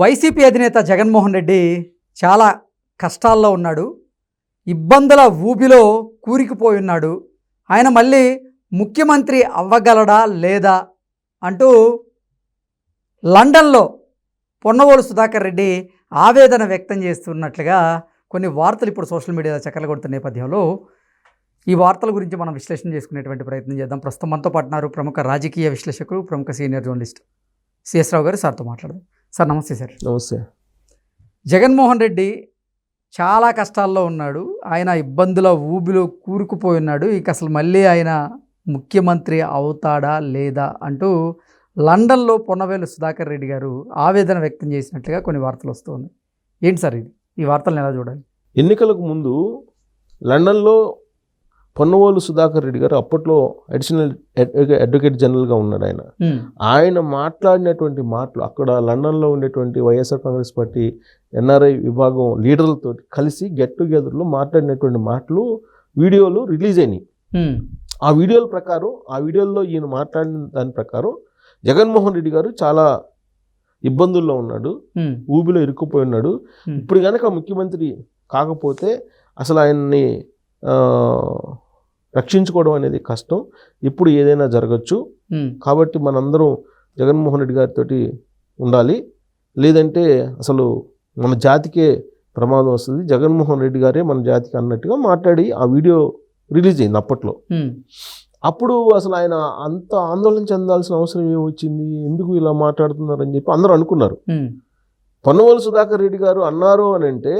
YCP అధినేత జగన్మోహన్ రెడ్డి చాలా కష్టాల్లో ఉన్నాడు. ఇబ్బందుల ఊబిలో కూరికిపోయి ఉన్నాడు. ఆయన మళ్ళీ ముఖ్యమంత్రి అవ్వగలడా లేదా అంటూ లండన్లో పొన్నవోలు సుధాకర్ రెడ్డి ఆవేదన వ్యక్తం చేస్తున్నట్లుగా కొన్ని వార్తలు ఇప్పుడు సోషల్ మీడియాలో చక్కర్లు కొడుతున్న నేపథ్యంలో ఈ వార్తల గురించి మనం విశ్లేషణ చేసుకునేటువంటి ప్రయత్నం చేద్దాం. ప్రస్తుతం మనతో పాటున్నారు ప్రముఖ రాజకీయ విశ్లేషకులు ప్రముఖ సీనియర్ జర్నలిస్ట్ సిఎస్ రావు గారు. సార్తో మాట్లాడదాం. సార్ నమస్తే సార్. నమస్తే. జగన్మోహన్ రెడ్డి చాలా కష్టాల్లో ఉన్నాడు. ఆయన ఇబ్బందుల ఊబిలో కూరుకుపోయి ఉన్నాడు. ఇక అసలు మళ్ళీ ఆయన ముఖ్యమంత్రి అవుతాడా లేదా అంటూ లండన్లో పొన్నవేలు సుధాకర్ రెడ్డి గారు ఆవేదన వ్యక్తం చేసినట్లుగా కొన్ని వార్తలు వస్తూ ఉన్నాయి. ఏంటి సార్ ఇది? ఈ వార్తలను ఎలా చూడాలి? ఎన్నికలకు ముందు లండన్లో పొన్నవోలు సుధాకర్ రెడ్డి గారు అప్పట్లో అడిషనల్ అడ్వ- అడ్వకేట్ జనరల్గా ఉన్నాడు ఆయన. ఆయన మాట్లాడినటువంటి మాటలు అక్కడ లండన్లో ఉండేటువంటి వైఎస్ఆర్ కాంగ్రెస్ పార్టీ ఎన్ఆర్ఐ విభాగం లీడర్లతో కలిసి గెట్ టుగెదర్లో మాట్లాడినటువంటి మాటలు వీడియోలు రిలీజ్ అయినాయి. ఆ వీడియోల ప్రకారం ఆ వీడియోల్లో ఈయన మాట్లాడిన దాని ప్రకారం జగన్మోహన్ రెడ్డి గారు చాలా ఇబ్బందుల్లో ఉన్నాడు ఊబిలో ఇరుక్కుపోయి ఉన్నాడు. ఇప్పుడు కనుక ముఖ్యమంత్రి కాకపోతే అసలు ఆయన్ని రక్షించుకోవడం అనేది కష్టం. ఇప్పుడు ఏదైనా జరగచ్చు. కాబట్టి మనందరం జగన్మోహన్ రెడ్డి గారితో ఉండాలి. లేదంటే అసలు మన జాతికే ప్రమాదం వస్తుంది. జగన్మోహన్ రెడ్డి గారే మన జాతికి అన్నట్టుగా మాట్లాడి ఆ వీడియో రిలీజ్ అయింది అప్పట్లో. అప్పుడు అసలు ఆయన అంత ఆందోళన చెందాల్సిన అవసరం ఏమి వచ్చింది ఎందుకు ఇలా మాట్లాడుతున్నారని చెప్పి అందరూ అనుకున్నారు. పొన్నవోలు సుధాకర్ రెడ్డి గారు అన్నారు అని అంటే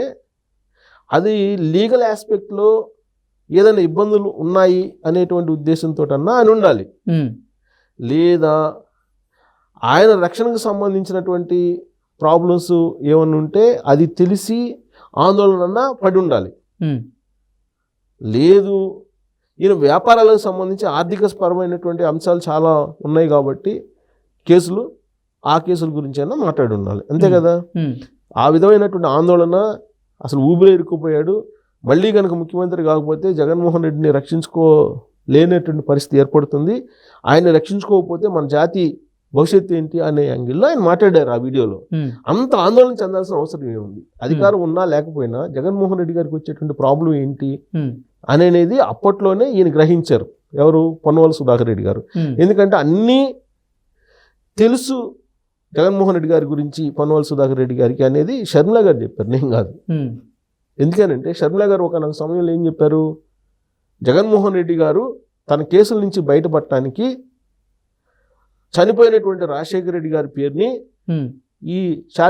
అది లీగల్ ఆస్పెక్ట్లో ఏదైనా ఇబ్బందులు ఉన్నాయి అనేటువంటి ఉద్దేశంతో అన్నా ఆయన ఉండాలి. లేదా ఆయన రక్షణకు సంబంధించినటువంటి ప్రాబ్లమ్స్ ఏమన్నా ఉంటే అది తెలిసి ఆందోళన పడి ఉండాలి. లేదు ఈయన వ్యాపారాలకు సంబంధించి ఆర్థిక పరమైనటువంటి అంశాలు చాలా ఉన్నాయి కాబట్టి కేసులు ఆ కేసుల గురించి అయినా మాట్లాడి ఉండాలి. అంతే. కదా? ఆ విధమైనటువంటి ఆందోళన అసలు ఊబిలో ఇరుక్కుపోయాడు. మళ్ళీ కనుక ముఖ్యమంత్రి కాకపోతే జగన్మోహన్ రెడ్డిని రక్షించుకోలేనటువంటి పరిస్థితి ఏర్పడుతుంది. ఆయన్ని రక్షించుకోకపోతే మన జాతి భవిష్యత్తు ఏంటి అనే యాంగిల్లో ఆయన మాట్లాడారు ఆ వీడియోలో. అంత ఆందోళన చెందాల్సిన అవసరం ఏముంది? అధికారం ఉన్నా లేకపోయినా జగన్మోహన్ రెడ్డి గారికి వచ్చేటువంటి ప్రాబ్లం ఏంటి? అనేది అప్పట్లోనే ఈయన గ్రహించారు. ఎవరు? పొన్నవల సుధాకర్ రెడ్డి గారు. ఎందుకంటే అన్నీ తెలుసు జగన్మోహన్ రెడ్డి గారి గురించి పొన్నవల సుధాకర్ రెడ్డి గారికి అనేది షర్మిల గారు చెప్పారు. నేను కాదు. ఎందుకనంటే షర్మిల గారు ఒక సమయంలో ఏం చెప్పారు. జగన్మోహన్ రెడ్డి గారు తన కేసుల నుంచి బయటపడటానికి చనిపోయినటువంటి రాజశేఖర రెడ్డి గారి పేరుని ఈ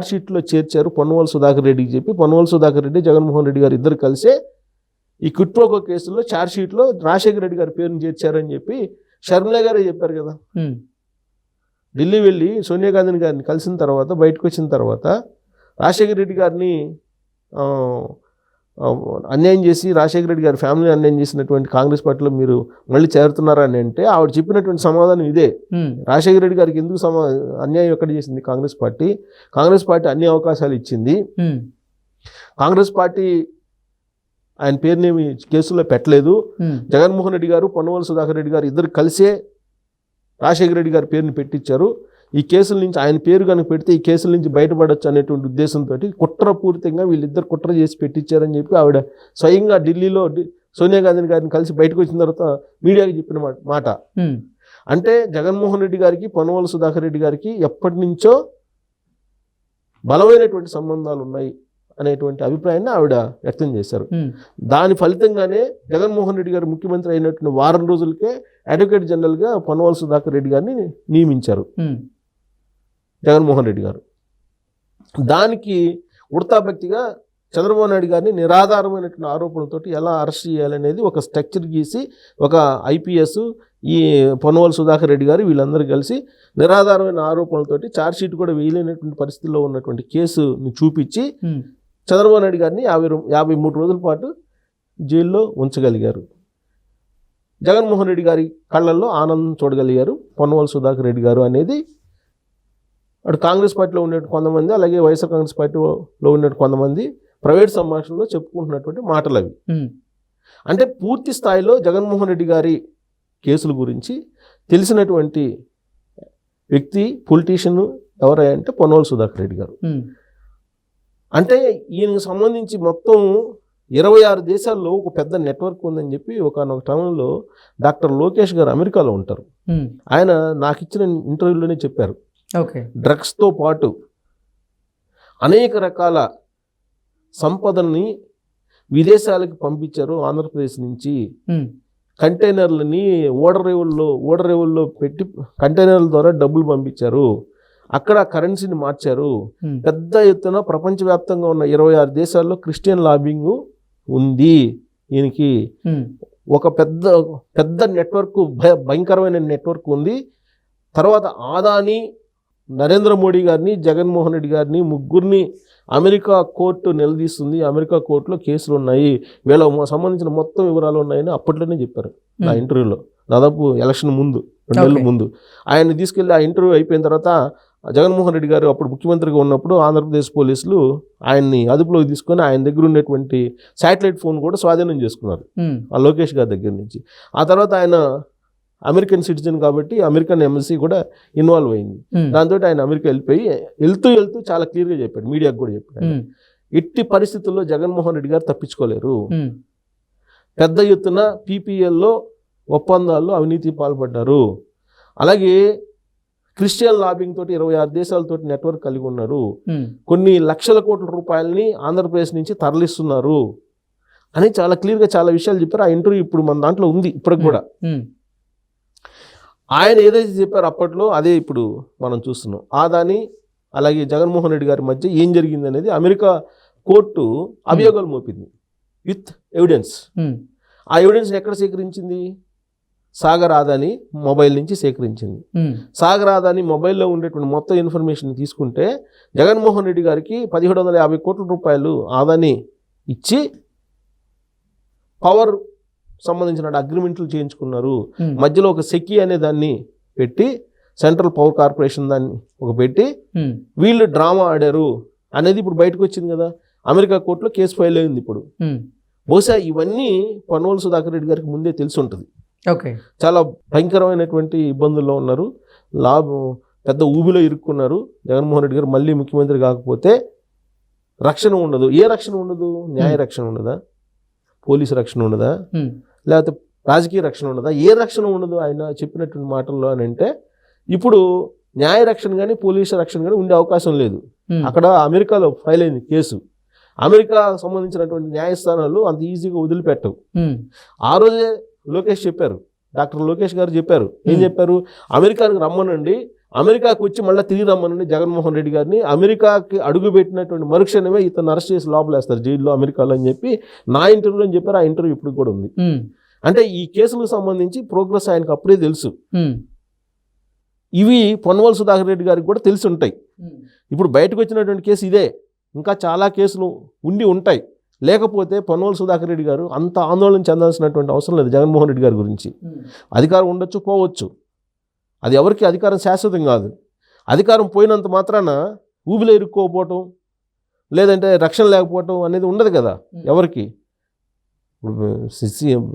షీట్లో చేర్చారు పొన్నవల సుధాకర్ రెడ్డికి చెప్పి. పొన్నవల సుధాకర్ రెడ్డి జగన్మోహన్ రెడ్డి గారు ఇద్దరు కలిసే ఈ కుట్రోకో కేసులో షీట్లో రాజశేఖర రెడ్డి గారి పేరుని చేర్చారని చెప్పి షర్మిల గారే చెప్పారు కదా. ఢిల్లీ వెళ్ళి సోనియా గాంధీ గారిని కలిసిన తర్వాత బయటకు వచ్చిన తర్వాత రాజశేఖర రెడ్డి గారిని అన్యాయం చేసి రాజశేఖర రెడ్డి గారి ఫ్యామిలీ అన్యాయం చేసినటువంటి కాంగ్రెస్ పార్టీలో మీరు మళ్ళీ చేరుతున్నారా అని అంటే ఆవిడ చెప్పినటువంటి సమాధానం ఇదే. రాజశేఖర రెడ్డి గారికి ఎందుకు సమా అన్యాయం ఎక్కడ చేసింది కాంగ్రెస్ పార్టీ? కాంగ్రెస్ పార్టీ అన్ని అవకాశాలు ఇచ్చింది. కాంగ్రెస్ పార్టీ ఆయన పేరునేమి కేసులో పెట్టలేదు. జగన్మోహన్ రెడ్డి గారు పొన్నవల సుధాకర్ రెడ్డి గారు ఇద్దరు కలిసే రాజశేఖర రెడ్డి గారి పేరుని పెట్టించారు. ఈ కేసుల నుంచి ఆయన పేరు కనుక పెడితే ఈ కేసుల నుంచి బయటపడొచ్చు అనేటువంటి ఉద్దేశంతో కుట్రపూరితంగా వీళ్ళిద్దరు కుట్ర చేసి పెట్టించారని చెప్పి ఆవిడ స్వయంగా ఢిల్లీలో సోనియా గాంధీ గారిని కలిసి బయటకు వచ్చిన తర్వాత మీడియాకి చెప్పిన మాట. అంటే జగన్మోహన్ రెడ్డి గారికి పొన్నవల సుధాకర్ రెడ్డి గారికి ఎప్పటి నుంచో బలమైనటువంటి సంబంధాలు ఉన్నాయి అనేటువంటి అభిప్రాయాన్ని ఆవిడ వ్యక్తం చేశారు. దాని ఫలితంగానే జగన్మోహన్ రెడ్డి గారు ముఖ్యమంత్రి అయినటువంటి వారం రోజులకే అడ్వకేట్ జనరల్గా పొన్నవల సుధాకర్ రెడ్డి గారిని నియమించారు. జగన్మోహన్ రెడ్డి గారు. దానికి ఉడతాభక్తిగా చంద్రబాబు నాయుడు గారిని నిరాధారమైనటువంటి ఆరోపణలతోటి ఎలా అరెస్ట్ చేయాలనేది ఒక స్ట్రక్చర్ గీసి ఒక ఐపీఎస్ ఈ పొన్నవల సుధాకర్ రెడ్డి గారు వీళ్ళందరూ కలిసి నిరాధారమైన ఆరోపణలతోటి ఛార్జ్షీట్ కూడా వేయలేనటువంటి పరిస్థితుల్లో ఉన్నటువంటి కేసుని చూపించి చంద్రబాబు నాయుడు గారిని యాభై యాభై మూడు రోజుల పాటు జైల్లో ఉంచగలిగారు. జగన్మోహన్ రెడ్డి గారి కళ్ళల్లో ఆనందం చూడగలిగారు పొన్నవల సుధాకర్ రెడ్డి గారు అనేది అటు కాంగ్రెస్ పార్టీలో ఉండే కొంతమంది అలాగే వైఎస్ఆర్ కాంగ్రెస్ పార్టీలో ఉండే కొంతమంది ప్రైవేట్ సంభాషణలో చెప్పుకుంటున్నటువంటి మాటలు అవి. అంటే పూర్తి స్థాయిలో జగన్మోహన్ రెడ్డి గారి కేసుల గురించి తెలిసినటువంటి వ్యక్తి పొలిటీషియన్ ఎవరై అంటే పొన్నోలు సుధాకర్ రెడ్డి గారు. అంటే ఈయనకు సంబంధించి మొత్తం ఇరవై ఆరు దేశాల్లో ఒక పెద్ద నెట్వర్క్ ఉందని చెప్పి ఒకనొక టైంలో డాక్టర్ లోకేష్ గారు అమెరికాలో ఉంటారు. ఆయన నాకు ఇచ్చిన ఇంటర్వ్యూలోనే చెప్పారు. డ్రగ్స్తో పాటు అనేక రకాల సంపదల్ని విదేశాలకు పంపించారు ఆంధ్రప్రదేశ్ నుంచి. కంటైనర్లని ఓడరేవుల్లో ఓడరేవుల్లో పెట్టి కంటైనర్ల ద్వారా డబ్బులు పంపించారు. అక్కడ కరెన్సీని మార్చారు. పెద్ద ఎత్తున ప్రపంచవ్యాప్తంగా ఉన్న ఇరవై ఆరు దేశాల్లో క్రిస్టియన్ లాబింగ్ ఉంది. ఉమ్, ఒక పెద్ద పెద్ద నెట్వర్క్ భయ భయంకరమైన నెట్వర్క్ ఉంది. తర్వాత ఆదాని నరేంద్ర మోడీ గారిని జగన్మోహన్ రెడ్డి గారిని ముగ్గురిని అమెరికా కోర్టు నిలదీస్తుంది. అమెరికా కోర్టులో కేసులు ఉన్నాయి. వీళ్ళ సంబంధించిన మొత్తం వివరాలు ఉన్నాయని అప్పట్లోనే చెప్పారు నా ఇంటర్వ్యూలో. దాదాపు ఎలక్షన్ ముందు రెండు నెలల. ముందు. ఆయన తీసుకెళ్ళి ఆ ఇంటర్వ్యూ అయిపోయిన తర్వాత జగన్మోహన్ రెడ్డి గారు అప్పుడు ముఖ్యమంత్రిగా ఉన్నప్పుడు ఆంధ్రప్రదేశ్ పోలీసులు ఆయన్ని అదుపులోకి తీసుకొని ఆయన దగ్గర ఉన్నటువంటి శాటిలైట్ ఫోన్ కూడా స్వాధీనం చేసుకున్నారు. ఆ లోకేష్ గారి దగ్గర నుంచి. ఆ తర్వాత ఆయన అమెరికన్ సిటిజన్ కాబట్టి అమెరికన్ ఎంబసీ కూడా ఇన్వాల్వ్ అయింది. ఉమ్, దాంతో ఆయన అమెరికా వెళ్ళిపోయి వెళ్తూ వెళ్తూ చాలా క్లియర్గా చెప్పాడు మీడియాకు కూడా చెప్పాడు ఎట్టి పరిస్థితుల్లో జగన్మోహన్ రెడ్డి గారు తప్పించుకోలేరు. ఉమ్, పెద్ద ఎత్తున పీపీఎల్లో ఒప్పందాల్లో అవినీతి పాల్పడ్డారు. అలాగే క్రిస్టియన్ లాబింగ్ తోటి ఇరవై ఆరు దేశాలతోటి నెట్వర్క్ కలిగి ఉన్నారు. కొన్ని లక్షల కోట్ల రూపాయలని ఆంధ్రప్రదేశ్ నుంచి తరలిస్తున్నారు. అని చాలా క్లియర్గా చాలా విషయాలు చెప్పారు. ఆ ఇంటర్వ్యూ ఇప్పుడు మన దాంట్లో ఉంది ఇప్పటికి కూడా. ఆయన ఏదైతే చెప్పారో అప్పట్లో అదే ఇప్పుడు మనం చూస్తున్నాం. ఆదాని అలాగే జగన్మోహన్ రెడ్డి గారి మధ్య ఏం జరిగింది అనేది అమెరికా కోర్టు అభియోగాలు మోపింది. With evidence. ఉమ్, ఆ ఎవిడెన్స్ ఎక్కడ సేకరించింది? సాగర్ ఆదాని మొబైల్ నుంచి సేకరించింది. సాగర్ ఆదాని మొబైల్లో ఉండేటువంటి మొత్తం ఇన్ఫర్మేషన్ తీసుకుంటే జగన్మోహన్ రెడ్డి గారికి పదిహేడు వందల యాభై కోట్ల రూపాయలు ఆదాని ఇచ్చి పవర్ సంబంధించిన అగ్రిమెంట్లు చేయించుకున్నారు. మధ్యలో ఒక సెకి అనే దాన్ని పెట్టి సెంట్రల్ పవర్ కార్పొరేషన్ దాన్ని ఒక పెట్టి వీళ్ళు డ్రామా ఆడారు అనేది ఇప్పుడు బయటకు వచ్చింది కదా. అమెరికా కోర్టులో కేసు ఫైల్ అయింది ఇప్పుడు. బహుశా ఇవన్నీ పన్వోలు సుధాకర్ రెడ్డి గారికి ముందే తెలిసి ఉంటుంది. ఓకే. చాలా భయంకరమైనటువంటి ఇబ్బందుల్లో ఉన్నారు. లాభం పెద్ద ఊబిలో ఇరుక్కున్నారు. జగన్మోహన్ రెడ్డి గారు మళ్ళీ ముఖ్యమంత్రి కాకపోతే రక్షణ ఉండదు. ఏ రక్షణ ఉండదు? న్యాయ రక్షణ ఉండదా? పోలీసు రక్షణ ఉండదా? లేకపోతే రాజకీయ రక్షణ ఉండదా? ఏ రక్షణ ఉండదు ఆయన చెప్పినటువంటి మాటల్లో అని అంటే ఇప్పుడు న్యాయ రక్షణ కానీ పోలీసు రక్షణ కానీ ఉండే అవకాశం లేదు. అక్కడ అమెరికాలో ఫైల్ అయింది కేసు. అమెరికా సంబంధించినటువంటి న్యాయస్థానాలు అంత ఈజీగా వదిలిపెట్టవు. ఆ రోజే లోకేష్ చెప్పారు. డాక్టర్ లోకేష్ గారు చెప్పారు. ఏం. చెప్పారు? అమెరికాకి రమ్మనండి. అమెరికాకు వచ్చి మళ్ళీ తిరిగి రమ్మనండి జగన్మోహన్ రెడ్డి గారిని. అమెరికాకి అడుగు పెట్టినటువంటి మరుక్షణమే ఇతను అరెస్ట్ చేసి లోపలేస్తారు జైల్లో అమెరికాలో అని చెప్పి నా ఇంటర్వ్యూలో అని చెప్పారు ఆ ఇంటర్వ్యూ ఇప్పుడు కూడా ఉంది. అంటే ఈ కేసులకు సంబంధించి ప్రోగ్రెస్ ఆయనకు అప్పుడే తెలుసు. ఇవి పొన్నవల్ సుధాకర్ రెడ్డి గారికి కూడా తెలిసి ఉంటాయి. ఇప్పుడు బయటకు వచ్చినటువంటి కేసు ఇదే. ఇంకా చాలా కేసులు ఉండి ఉంటాయి. లేకపోతే పొన్నవల్ సుధాకర్ రెడ్డి గారు అంత ఆందోళన చెందాల్సినటువంటి అవసరం లేదు జగన్మోహన్ రెడ్డి గారి గురించి. అధికారం ఉండొచ్చు పోవచ్చు. అది ఎవరికి అధికారం శాశ్వతం కాదు. అధికారం పోయినంత మాత్రాన ఊబిలో ఇరుక్కోకపోవటం లేదంటే రక్షణ లేకపోవటం అనేది ఉండదు కదా ఎవరికి. ఇప్పుడు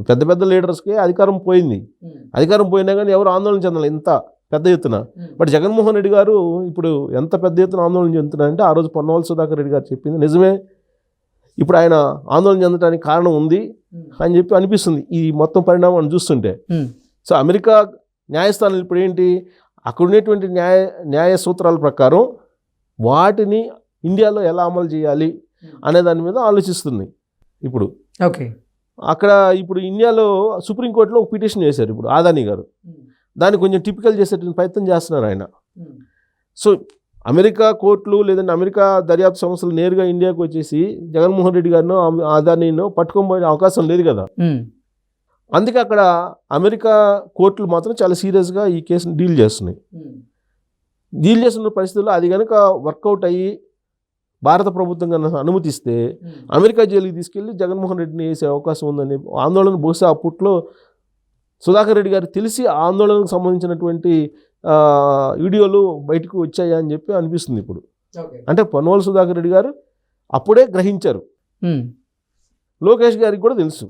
పెద్ద పెద్ద లీడర్స్కి అధికారం పోయింది. అధికారం పోయినా కానీ ఎవరు ఆందోళన చెందాలి ఇంత పెద్ద ఎత్తున. బట్ జగన్మోహన్ రెడ్డి గారు ఇప్పుడు ఎంత పెద్ద ఎత్తున ఆందోళన చెందుతున్నారంటే ఆ రోజు పొన్నవల్ సుధాకర్ రెడ్డి గారు చెప్పింది నిజమే. ఇప్పుడు ఆయన ఆందోళన చెందడానికి కారణం ఉంది అని చెప్పి అనిపిస్తుంది ఈ మొత్తం పరిణామాన్ని చూస్తుంటే. సో అమెరికా న్యాయస్థానాలు ఇప్పుడు ఏంటి? అక్కడ ఉన్నటువంటి న్యాయ న్యాయ సూత్రాల ప్రకారం వాటిని ఇండియాలో ఎలా అమలు చేయాలి అనే దాని మీద ఆలోచిస్తుంది. ఇప్పుడు ఓకే. అక్కడ ఇప్పుడు ఇండియాలో సుప్రీంకోర్టులో ఒక పిటిషన్ చేశారు ఇప్పుడు ఆదాని గారు. దాన్ని కొంచెం టిపికల్ చేసేటువంటి ప్రయత్నం చేస్తున్నారు ఆయన. సో అమెరికా కోర్టులు లేదంటే అమెరికా దర్యాప్తు సంస్థలు నేరుగా ఇండియాకు వచ్చేసి జగన్మోహన్ రెడ్డి గారినో ఆదానినో పట్టుకొని పోయే అవకాశం లేదు కదా. అందుకే అక్కడ అమెరికా కోర్టులు మాత్రం చాలా సీరియస్గా ఈ కేసుని డీల్ చేస్తున్నాయి. డీల్ చేస్తున్న పరిస్థితుల్లో అది కనుక వర్కౌట్ అయ్యి భారత ప్రభుత్వం కనుక అనుమతిస్తే అమెరికా జైలుకి తీసుకెళ్ళి జగన్మోహన్ రెడ్డిని వేసే అవకాశం ఉందని ఆందోళన బహుశా అప్పట్లో సుధాకర్ రెడ్డి గారికి తెలిసి ఆందోళనకు సంబంధించినటువంటి వీడియోలు బయటకు వచ్చాయా అని చెప్పి అనిపిస్తుంది ఇప్పుడు. అంటే పొన్నవల్ సుధాకర్ రెడ్డి గారు అప్పుడే గ్రహించారు. లోకేష్ గారికి కూడా తెలుసు.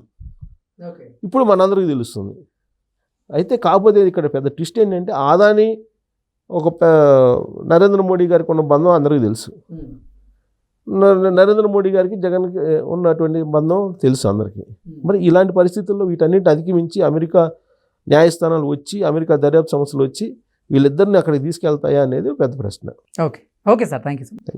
ఇప్పుడు మనందరికీ తెలుస్తుంది. అయితే కాకపోతే ఇక్కడ పెద్ద ట్విస్ట్ ఏంటంటే ఆదాని ఒక నరేంద్ర మోడీ గారికి ఉన్న బంధం అందరికీ తెలుసు. నరేంద్ర మోడీ గారికి జగన్కి ఉన్నటువంటి బంధం తెలుసు అందరికీ. మరి ఇలాంటి పరిస్థితుల్లో వీటన్నిటి అధిగమించి అమెరికా న్యాయస్థానాలు వచ్చి అమెరికా దర్యాప్తు సంస్థలు వచ్చి వీళ్ళిద్దరిని అక్కడికి తీసుకెళ్తాయా అనేది పెద్ద ప్రశ్న. Okay. Okay sir. Thank you so much